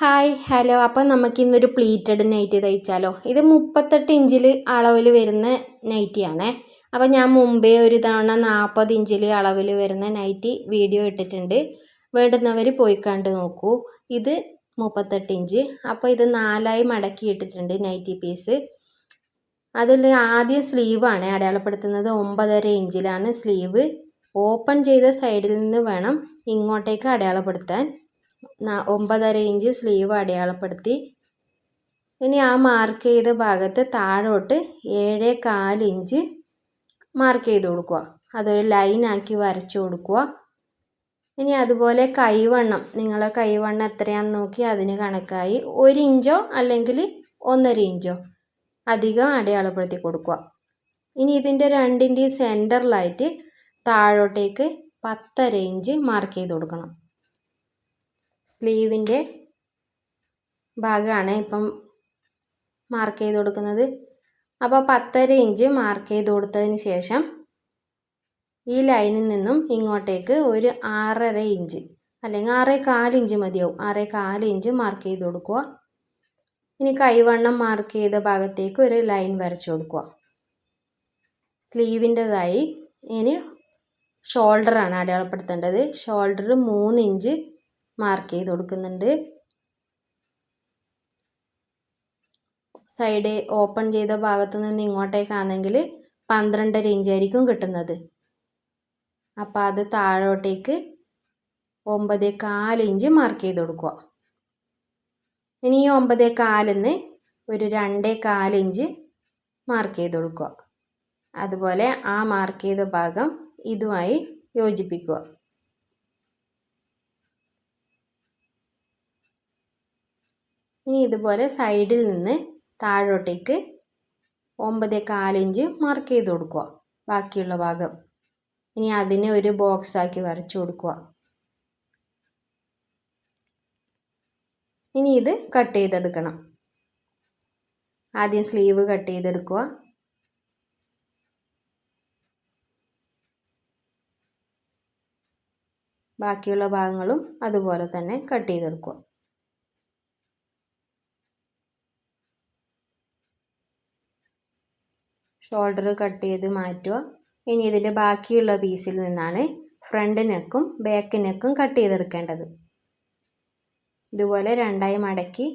Hi hello. അപ്പം നമുക്ക് ഇന്നൊരു പ്ലീറ്റഡ് നൈറ്റി തയ്ച്ചാലോ. ഇത് മുപ്പത്തെട്ട് ഇഞ്ചിൽ അളവിൽ വരുന്ന നൈറ്റിയാണ് അപ്പം ഞാൻ മുമ്പേ ഒരു തവണ നാൽപ്പത് ഇഞ്ചിൽ അളവിൽ വരുന്ന നൈറ്റി വീഡിയോ ഇട്ടിട്ടുണ്ട്. വേണ്ടുന്നവർ പോയി കണ്ട് നോക്കൂ. ഇത് മുപ്പത്തെട്ട് ഇഞ്ച്. അപ്പോൾ ഇത് നാലായി മടക്കി ഇട്ടിട്ടുണ്ട് നൈറ്റി പീസ് അതിൽ ആദ്യം സ്ലീവാണ് അടയാളപ്പെടുത്തുന്നത് ഒമ്പതര ഇഞ്ചിലാണ് സ്ലീവ് ഓപ്പൺ ചെയ്ത സൈഡിൽ നിന്ന് വേണം ഇങ്ങോട്ടേക്ക് അടയാളപ്പെടുത്താൻ. ഒമ്പതര ഇഞ്ച് സ്ലീവ് അടയാളപ്പെടുത്തി. ഇനി ആ മാർക്ക് ചെയ്ത ഭാഗത്ത് താഴോട്ട് ഏഴ് കാൽ ഇഞ്ച് മാർക്ക് ചെയ്ത് കൊടുക്കുക. അതൊരു ലൈനാക്കി വരച്ചു കൊടുക്കുക. ഇനി അതുപോലെ കൈവണ്ണം നിങ്ങളെ കൈവണ്ണം എത്രയാണെന്ന് നോക്കി അതിന് കണക്കായി ഒരു ഇഞ്ചോ അല്ലെങ്കിൽ ഒന്നര ഇഞ്ചോ അധികം അടയാളപ്പെടുത്തി കൊടുക്കുക. ഇനി ഇതിന്റെ രണ്ടിന്റെയും സെന്ററിലായിട്ട് താഴോട്ടേക്ക് പത്തര ഇഞ്ച് മാർക്ക് ചെയ്ത് കൊടുക്കണം. സ്ലീവിന്റെ ഭാഗമാണ് ഇപ്പം മാർക്ക് ചെയ്ത് കൊടുക്കുന്നത്. അപ്പോൾ പത്തര ഇഞ്ച് മാർക്ക് ചെയ്ത് കൊടുത്തതിന് ശേഷം ഈ ലൈനിൽ നിന്നും ഇങ്ങോട്ടേക്ക് ഒരു ആറര ഇഞ്ച് അല്ലെങ്കിൽ ആറേ കാലിഞ്ച് മതിയാവും. ആറേ കാലിഞ്ച് മാർക്ക് ചെയ്ത് കൊടുക്കുക. ഇനി കൈവണ്ണം മാർക്ക് ചെയ്ത ഭാഗത്തേക്ക് ഒരു ലൈൻ വരച്ചു കൊടുക്കുക. സ്ലീവിന്റെതായി ഇനി ഷോൾഡറാണ് അടയാളപ്പെടുത്തേണ്ടത്. ഷോൾഡർ മൂന്ന് ഇഞ്ച് മാർക്ക് ചെയ്ത് കൊടുക്കുന്നുണ്ട്. സൈഡ് ഓപ്പൺ ചെയ്ത ഭാഗത്ത് നിന്ന് ഇങ്ങോട്ടേക്കാണെങ്കിൽ പന്ത്രണ്ടര ഇഞ്ചായിരിക്കും കിട്ടുന്നത്. അപ്പോൾ അത് താഴോട്ടേക്ക് ഒമ്പത് കാലിഞ്ച് മാർക്ക് ചെയ്ത് കൊടുക്കുക. ഇനി ഈ ഒമ്പത് കാലിന്ന് ഒരു രണ്ടേ കാലിഞ്ച് മാർക്ക് ചെയ്ത് കൊടുക്കുക. അതുപോലെ ആ മാർക്ക് ചെയ്ത ഭാഗം ഇതുമായി യോജിപ്പിക്കുക. ഇനി ഇതുപോലെ സൈഡിൽ നിന്ന് താഴോട്ടേക്ക് ഒമ്പത് കാലിഞ്ച് മാർക്ക് ചെയ്ത് കൊടുക്കുക. ബാക്കിയുള്ള ഭാഗം. ഇനി അതിനെ ഒരു ബോക്സാക്കി വരച്ചു കൊടുക്കുക. ഇനി ഇത് കട്ട് ചെയ്തെടുക്കണം. ആദ്യം സ്ലീവ് കട്ട് ചെയ്തെടുക്കുക. ബാക്കിയുള്ള ഭാഗങ്ങളും അതുപോലെ തന്നെ കട്ട് ചെയ്തെടുക്കുക. ഷോൾഡർ കട്ട് ചെയ്ത് മാറ്റുക. ഇനി ഇതിന്റെ ബാക്കിയുള്ള പീസിൽ നിന്നാണ് ഫ്രണ്ട് നെക്കും ബാക്ക് നെക്കും കട്ട് ചെയ്തെടുക്കേണ്ടത്. ഇതുപോലെ രണ്ടായി മടക്കി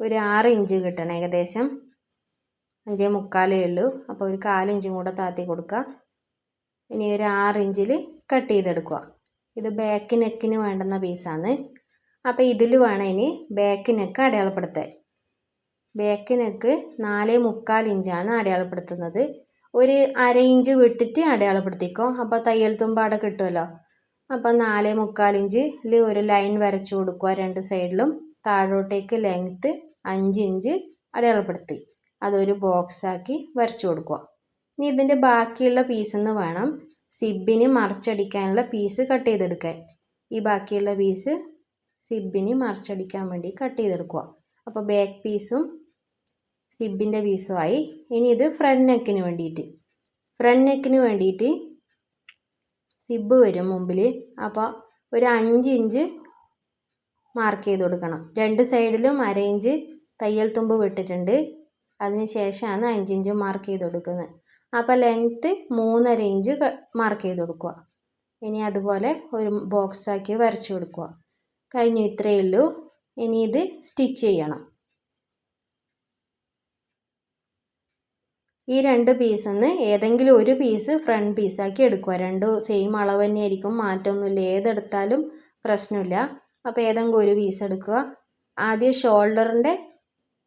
ഒരു ആറ് ഇഞ്ച് കിട്ടണം ഏകദേശം. അഞ്ചേ മുക്കാലേ ഉള്ളൂ. അപ്പോൾ ഒരു കാലിഞ്ചും കൂടെ താത്തി കൊടുക്കുക. ഇനി ഒരു ആറ് ഇഞ്ചിൽ കട്ട് ചെയ്തെടുക്കുക. ഇത് ബാക്ക് നെക്കിന് വേണ്ടുന്ന പീസാണ് അപ്പോൾ ഇതിൽ വേണം ഇനി ബാക്ക് നെക്ക് അടയാളപ്പെടുത്താൻ. ബാക്ക് നെക്ക് നാല് മുക്കാൽ ഇഞ്ചാണ് അടയാളപ്പെടുത്തുന്നത്. ഒരു അര ഇഞ്ച് വിട്ടിട്ട് അടയാളപ്പെടുത്തിക്കോ. അപ്പോൾ തയ്യൽ തുമ്പാടെ കിട്ടുമല്ലോ. അപ്പോൾ നാല് മുക്കാൽ ഇഞ്ചിൽ ഒരു ലൈൻ വരച്ചു കൊടുക്കുക രണ്ട് സൈഡിലും. താഴോട്ടേക്ക് ലെങ്ത്ത് അഞ്ച് ഇഞ്ച് അടയാളപ്പെടുത്തി. അതൊരു ബോക്സാക്കി വരച്ചു കൊടുക്കുക. ഇനി ഇതിന്റെ ബാക്കിയുള്ള പീസെന്ന് വേണം. സിബിന് മറിച്ചടിക്കാനുള്ള പീസ് കട്ട് ചെയ്തെടുക്കാൻ. ഈ ബാക്കിയുള്ള പീസ് സിബിന് മറിച്ചടിക്കാൻ വേണ്ടി കട്ട് ചെയ്തെടുക്കുക. അപ്പോൾ ബാക്ക് പീസും സിബിന്റെ പീസുമായി. ഇനി ഇത് ഫ്രണ്ട് നെക്കിന് വേണ്ടിയിട്ട്. ഫ്രണ്ട് നെക്കിന് വേണ്ടിയിട്ട് സിബ് വരും മുമ്പിൽ അപ്പോൾ ഒരു അഞ്ച് ഇഞ്ച് മാർക്ക് ചെയ്ത് കൊടുക്കണം. രണ്ട് സൈഡിലും അര ഇഞ്ച് തയ്യൽ തുമ്പ് വിട്ടിട്ടുണ്ട്. അതിന് ശേഷമാണ് അഞ്ചിഞ്ച് മാർക്ക് ചെയ്ത് കൊടുക്കുന്നത്. അപ്പോൾ ലെങ്ത്ത് മൂന്നര ഇഞ്ച് മാർക്ക് ചെയ്ത് കൊടുക്കുക. ഇനി അതുപോലെ ഒരു ബോക്സാക്കി വരച്ചു കൊടുക്കുക. കഴിഞ്ഞു ഇത്രയേ ഉള്ളൂ. ഇനി ഇത് സ്റ്റിച്ച് ചെയ്യണം. ഈ രണ്ട് പീസിൽ നിന്ന് ഏതെങ്കിലും ഒരു പീസ് ഫ്രണ്ട് പീസാക്കി എടുക്കുക. രണ്ടും സെയിം അളവ് തന്നെയായിരിക്കും. മാറ്റമൊന്നുമില്ല. ഏതെടുത്താലും പ്രശ്നമില്ല. അപ്പോൾ ഏതെങ്കിലും ഒരു പീസ് എടുക്കുക. ആദ്യം ഷോൾഡറിന്റെ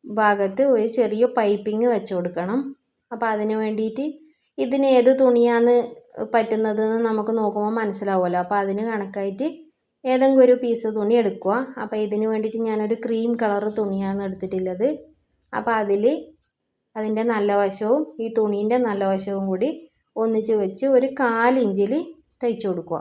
ഭാഗത്ത് ഒരു ചെറിയ പൈപ്പിംഗ് വെച്ച് കൊടുക്കണം. അപ്പോൾ അതിന് വേണ്ടിയിട്ട് ഇതിന് ഏത് തുണിയാണ് പറ്റുന്നതെന്ന് നമുക്ക് നോക്കുമ്പോൾ മനസ്സിലാവുമല്ലോ. അപ്പോൾ അതിന് കണക്കായിട്ട് ഏതെങ്കിലും ഒരു പീസ് തുണി എടുക്കുക. അപ്പോൾ ഇതിന് വേണ്ടിയിട്ട് ഞാനൊരു ക്രീം കളർ തുണിയാണ് എടുത്തിട്ടുള്ളത്. അപ്പോൾ അതിൽ അതിന്റെ നല്ല വശവും ഈ തുണീന്റെ നല്ല വശവും കൂടി ഒന്നിച്ച് വെച്ച് ഒരു കാലിഞ്ചിൽ തയ്ച്ചു കൊടുക്കുക.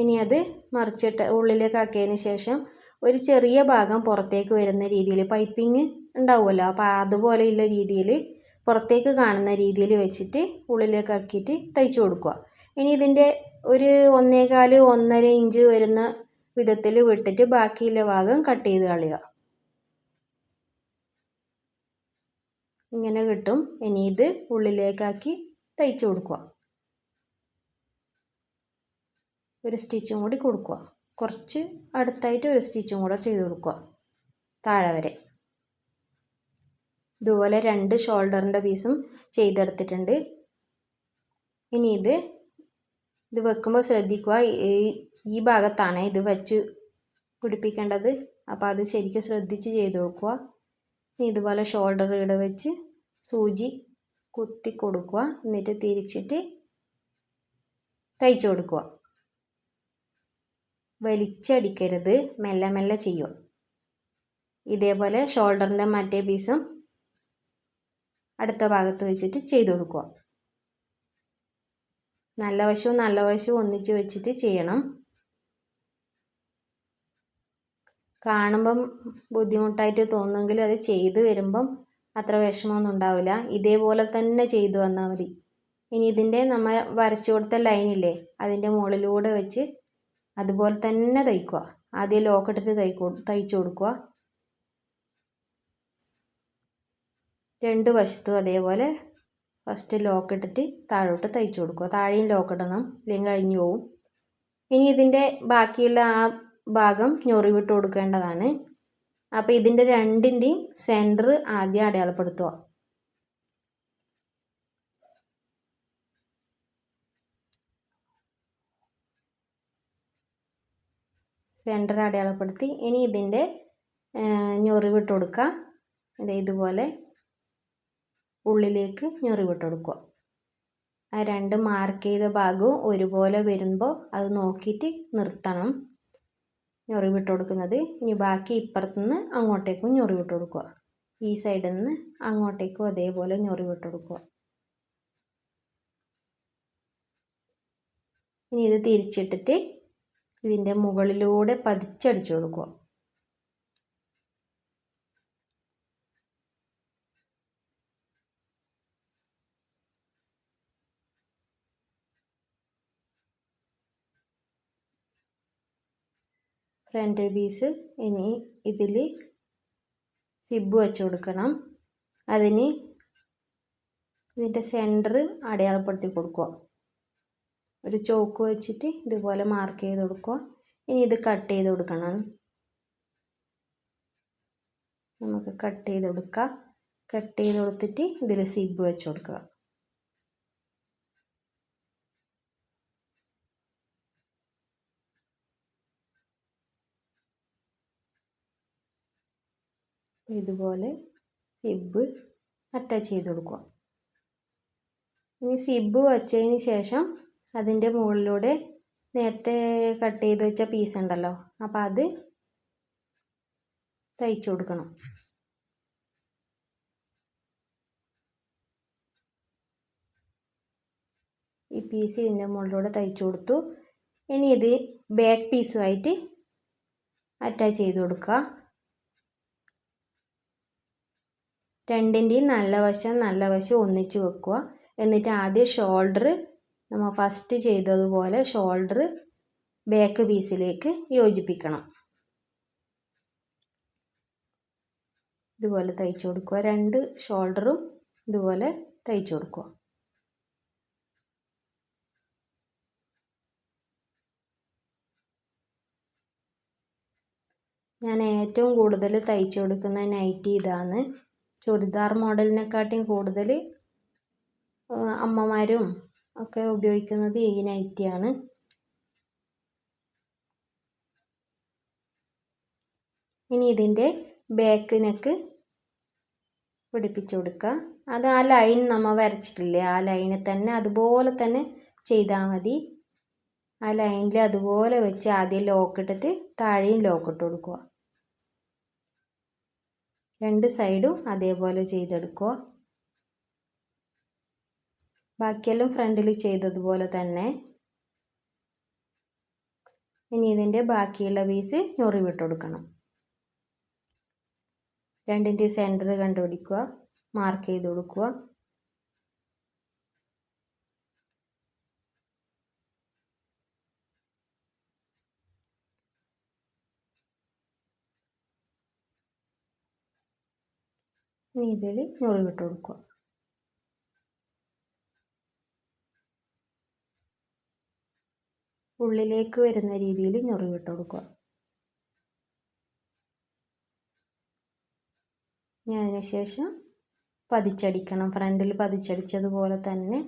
ഇനി അത് മറിച്ചിട്ട് ഉള്ളിലേക്ക് ആക്കിയതിന് ശേഷം ഒരു ചെറിയ ഭാഗം പുറത്തേക്ക് വരുന്ന രീതിയിൽ പൈപ്പിങ് ഉണ്ടാവുമല്ലോ. അപ്പോൾ അതുപോലെയുള്ള രീതിയിൽ പുറത്തേക്ക് കാണുന്ന രീതിയിൽ വെച്ചിട്ട് ഉള്ളിലേക്ക് ആക്കിയിട്ട് തയ്ച്ചു കൊടുക്കുക. ഇനി ഇതിന്റെ ഒരു ഒന്നേകാൽ ഒന്നര ഇഞ്ച് വരുന്ന വിധത്തിൽ വിട്ടിട്ട് ബാക്കിയുള്ള ഭാഗം കട്ട് ചെയ്ത് കളയുക. ഇങ്ങനെ കിട്ടും. ഇനി ഇത് ഉള്ളിലേക്കാക്കി തയ്ച്ചു കൊടുക്കുക. ഒരു സ്റ്റിച്ചും കൂടി കൊടുക്കുക. കുറച്ച് അടുത്തായിട്ട് ഒരു സ്റ്റിച്ചും കൂടെ ചെയ്ത് കൊടുക്കുക. താഴെ വരെ. ഇതുപോലെ രണ്ട് ഷോൾഡറിന്റെ പീസും ചെയ്തെടുത്തിട്ടുണ്ട്. ഇനി ഇത് ഇത് വെക്കുമ്പോൾ ശ്രദ്ധിക്കുക. ഈ ഭാഗത്താണ് ഇത് വെച്ച് പിടിപ്പിക്കേണ്ടത്. അപ്പോൾ അത് ശരിക്കും ശ്രദ്ധിച്ച് ചെയ്ത് കൊടുക്കുക. ഇതുപോലെ ഷോൾഡർ ഇവിടെ വെച്ച് സൂചി കുത്തി കൊടുക്കുക. എന്നിട്ട് തിരിച്ചിട്ട് തയ്ച്ചു കൊടുക്കുക. വലിച്ചടിക്കരുത്. മെല്ലെ മെല്ലെ ചെയ്യുക. ഇതേപോലെ ഷോൾഡറിന്റെ മറ്റേ പീസും അടുത്ത ഭാഗത്ത് വെച്ചിട്ട് ചെയ്തു കൊടുക്കുക. നല്ല വശവും നല്ല വശവും ഒന്നിച്ച് വെച്ചിട്ട് ചെയ്യണം. കാണുമ്പം ബുദ്ധിമുട്ടായിട്ട് തോന്നുമെങ്കിലും അത് ചെയ്തു വരുമ്പം അത്ര വിഷമമൊന്നും ഉണ്ടാവില്ല. ഇതേപോലെ തന്നെ ചെയ്തു വന്നാൽ മതി. ഇനി ഇതിന്റെ നമ്മൾ വരച്ചു കൊടുത്ത ലൈനില്ലേ അതിന്റെ മുകളിലൂടെ വെച്ച് അതുപോലെ തന്നെ തയ്ക്കുക. ആദ്യം ലോക്കിട്ടിട്ട് തയ്ക്കോ തയ്ച്ചു കൊടുക്കുക. രണ്ട് വശത്തും അതേപോലെ ഫസ്റ്റ് ലോക്ക് ഇട്ടിട്ട് താഴോട്ട് തയ്ച്ചു കൊടുക്കുക. താഴെയും ലോക്ക് ഇല്ലെങ്കിൽ കഴിഞ്ഞു പോവും. ഇനി ഇതിന്റെ ബാക്കിയുള്ള ആ ഭാഗം ഞൊറിവിട്ട് കൊടുക്കേണ്ടതാണ്. അപ്പോൾ ഇതിന്റെ രണ്ടിന്റെയും സെന്റർ ആദ്യം അടയാളപ്പെടുത്തുക. സെന്റർ അടയാളപ്പെടുത്തി. ഇനി ഇതിന്റെ ഞൊറിവിട്ട് കൊടുക്കുക. ഇതുപോലെ ഉള്ളിലേക്ക് ഞൊറിവിട്ട് കൊടുക്കുക. ആ രണ്ട് മാർക്ക് ചെയ്ത ഭാഗവും ഒരുപോലെ വരുമ്പോൾ അത് നോക്കിയിട്ട് നിർത്തണം. ഞൊറിവിട്ട് കൊടുക്കുന്നത് ഇനി ബാക്കി ഇപ്പുറത്തുനിന്ന് അങ്ങോട്ടേക്കും ഞൊറിവിട്ട് കൊടുക്കുക ഈ സൈഡിൽ നിന്ന് അങ്ങോട്ടേക്കും അതേപോലെ ഞൊറിവിട്ട് കൊടുക്കുക ഇനി ഇത് തിരിച്ചിട്ടിട്ട് ഇതിന്റെ മുകളിലൂടെ പതിച്ചടിച്ചു കൊടുക്കുക ഫ്രണ്ട് പീസ് ഇനി ഇതിൽ സിബ് വെച്ച് കൊടുക്കണം. അതിന് ഇതിന്റെ സെന്റർ അടയാളപ്പെടുത്തി കൊടുക്കുക. ഒരു ചോക്ക് വെച്ചിട്ട് ഇതുപോലെ മാർക്ക് ചെയ്ത് കൊടുക്കുക. ഇനി ഇത് കട്ട് ചെയ്ത് കൊടുക്കണം. നമുക്ക് കട്ട് ചെയ്ത് കൊടുക്കുക കട്ട് ചെയ്ത് കൊടുത്തിട്ട് ഇതിൽ സിബ് വെച്ച് കൊടുക്കുക. ഇതുപോലെ സിബ് അറ്റാച്ച് ചെയ്ത് കൊടുക്കുക. ഇനി സിബ് വച്ചതിന് ശേഷം അതിന്റെ മുകളിലൂടെ നേരത്തെ കട്ട് ചെയ്ത് വെച്ച പീസ് ഉണ്ടല്ലോ അപ്പോൾ അത് തയ്ച്ചു കൊടുക്കണം. ഈ പീസ് ഇതിന്റെ മുകളിലൂടെ തയ്ച്ചു കൊടുത്തു. ഇനി ഇത് ബാക്ക് പീസുമായിട്ട് അറ്റാച്ച് ചെയ്ത് കൊടുക്കുക. രണ്ടിന്റെയും നല്ല വശം നല്ല വശം ഒന്നിച്ച് വെക്കുക. എന്നിട്ട് ആദ്യം ഷോൾഡർ നമ്മൾ ഫസ്റ്റ് ചെയ്തതുപോലെ ഷോൾഡർ ബാക്ക് പീസിലേക്ക് യോജിപ്പിക്കണം. ഇതുപോലെ തയ്ച്ചു കൊടുക്കുക. രണ്ട് ഷോൾഡറും ഇതുപോലെ തയ്ച്ചു കൊടുക്കുക. ഞാൻ ഏറ്റവും കൂടുതൽ തയ്ച്ചു കൊടുക്കുന്ന നൈറ്റി ഇതാണ്. ചുരിദാർ മോഡലിനെക്കാട്ടിയും കൂടുതൽ അമ്മമാരും ഒക്കെ ഉപയോഗിക്കുന്നത് ഈ നൈറ്റിയാണ് ഇനി ഇതിന്റെ ബാക്ക് നെക്ക് പിടിപ്പിച്ചു കൊടുക്കുക അത് ആ ലൈൻ നമ്മൾ വരച്ചിട്ടില്ലേ? ആ ലൈനിൽ തന്നെ അതുപോലെ തന്നെ ചെയ്താൽ മതി. ആ ലൈനിൽ അതുപോലെ വെച്ച് ആദ്യം ലോക്ക് ഇട്ടിട്ട് താഴെയും ലോക്ക് ഇട്ട് കൊടുക്കുക. രണ്ട് സൈഡും അതേപോലെ ചെയ്തെടുക്കുക. ബാക്കിയെല്ലാം ഫ്രണ്ടിൽ ചെയ്തതുപോലെ തന്നെ. ഇനി ഇതിന്റെ ബാക്കിയുള്ള പീസ് ഞൊറി കൊടുക്കണം രണ്ടിന്റെ സെന്റർ കണ്ടുപിടിക്കുക മാർക്ക് ചെയ്ത് കൊടുക്കുക ഇനി ഇതിൽ ഞൊറിവിട്ട് കൊടുക്കുക. ഉള്ളിലേക്ക് വരുന്ന രീതിയിൽ ഞൊറിവിട്ട് കൊടുക്കുക. ഇനി അതിനുശേഷം പതിച്ചടിക്കണം. ഫ്രണ്ടിൽ പതിച്ചടിച്ചതുപോലെ തന്നെ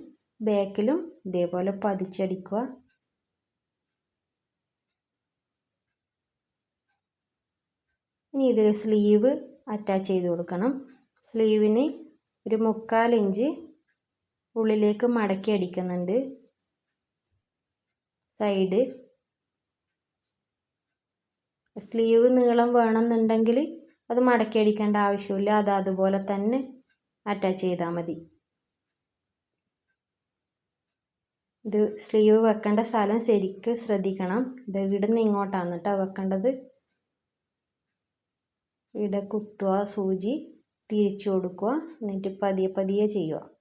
ബാക്കിലും ഇതേപോലെ പതിച്ചടിക്കുക. ഇനി ഇതിൽ സ്ലീവ് അറ്റാച്ച് ചെയ്ത് കൊടുക്കണം. സ്ലീവിന് ഒരു മുക്കാൽ ഇഞ്ച് ഉള്ളിലേക്ക് മടക്കി അടിക്കുന്നുണ്ട്. സൈഡ്. സ്ലീവ് നീളം വേണമെന്നുണ്ടെങ്കിൽ അത് മടക്കി അടിക്കേണ്ട ആവശ്യമില്ല. അത് അതുപോലെ തന്നെ അറ്റാച്ച് ചെയ്താൽ മതി. ഇത് സ്ലീവ് വെക്കേണ്ട സ്ഥലം ശരിക്ക് ശ്രദ്ധിക്കണം. ഇത് ഇവിടുന്ന് ഇങ്ങോട്ടാണ് കേട്ടോ വെക്കേണ്ടത്. ഇവിടെ കുത്തുക സൂചി. തിരിച്ചു കൊടുക്കുക. എന്നിട്ട് പതിയെ പതിയെ ചെയ്യുക.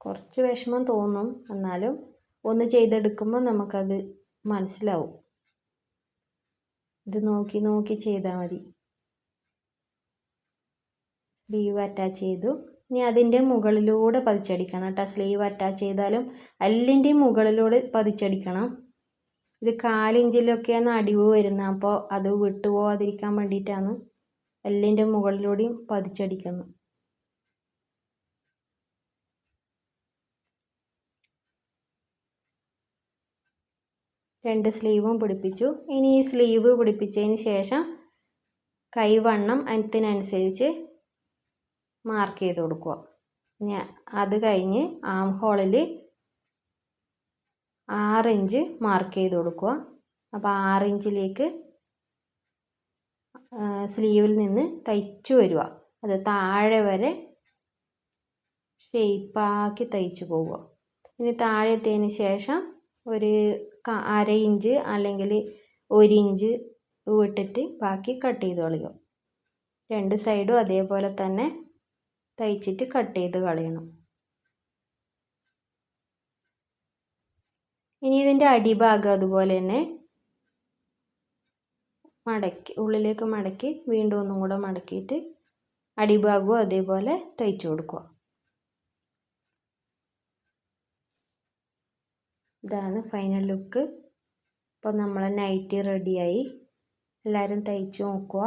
കുറച്ച് വിഷമം തോന്നും. എന്നാലും ഒന്ന് ചെയ്തെടുക്കുമ്പോൾ നമുക്കത് മനസ്സിലാവും. ഇത് നോക്കി നോക്കി ചെയ്താൽ മതി. സ്ലീവ് അറ്റാച്ച് ചെയ്തു. ഇനി അതിന്റെ മുകളിലൂടെ പതിച്ചടിക്കണം കേട്ടോ. സ്ലീവ് അറ്റാച്ച് ചെയ്താലും എല്ലിന്റെ മുകളിലൂടെ പതിച്ചടിക്കണം. ഇത് കാലിഞ്ചിലൊക്കെയാണ് അടിവ് വരുന്നത്. അപ്പോൾ അത് വിട്ടുപോകാതിരിക്കാൻ വേണ്ടിയിട്ടാണ് എല്ലിന്റെ മുകളിലൂടെയും പതിച്ചടിക്കുന്നത്. രണ്ട് സ്ലീവും പിടിപ്പിച്ചു. ഇനി ഈ സ്ലീവ് പിടിപ്പിച്ചതിന് ശേഷം കൈവണ്ണം അതിനനുസരിച്ച് മാർക്ക് ചെയ്ത് കൊടുക്കുക. അത് കഴിഞ്ഞ് ആം ഹോളിൽ ആറ് ഇഞ്ച് മാർക്ക് ചെയ്ത് കൊടുക്കുക. അപ്പോൾ ആറ് ഇഞ്ചിലേക്ക് സ്ലീവിൽ നിന്ന് തയ്ച്ചു വരിക. അത് താഴെ വരെ ഷേപ്പാക്കി തയ്ച്ചു പോവുക. ഇനി താഴെ എത്തിയതിന് ശേഷം ഒരു അര ഇഞ്ച് അല്ലെങ്കിൽ ഒരു ഇഞ്ച് വിട്ടിട്ട് ബാക്കി കട്ട് ചെയ്ത് കളയുക. രണ്ട് സൈഡും അതേപോലെ തന്നെ തയ്ച്ചിട്ട് കട്ട് ചെയ്ത് കളയണം. ഇനി ഇതിന്റെ അടിഭാഗം അതുപോലെ തന്നെ മടക്കി ഉള്ളിലേക്ക് മടക്കി വീണ്ടും ഒന്നും കൂടെ മടക്കിയിട്ട് അടിഭാഗവും അതേപോലെ തയ്ച്ചു കൊടുക്കുക. ഇതാണ് ഫൈനൽ ലുക്ക് അപ്പോൾ നമ്മളെ നൈറ്റി റെഡിയായി എല്ലാവരും തയ്ച്ച് നോക്കുക.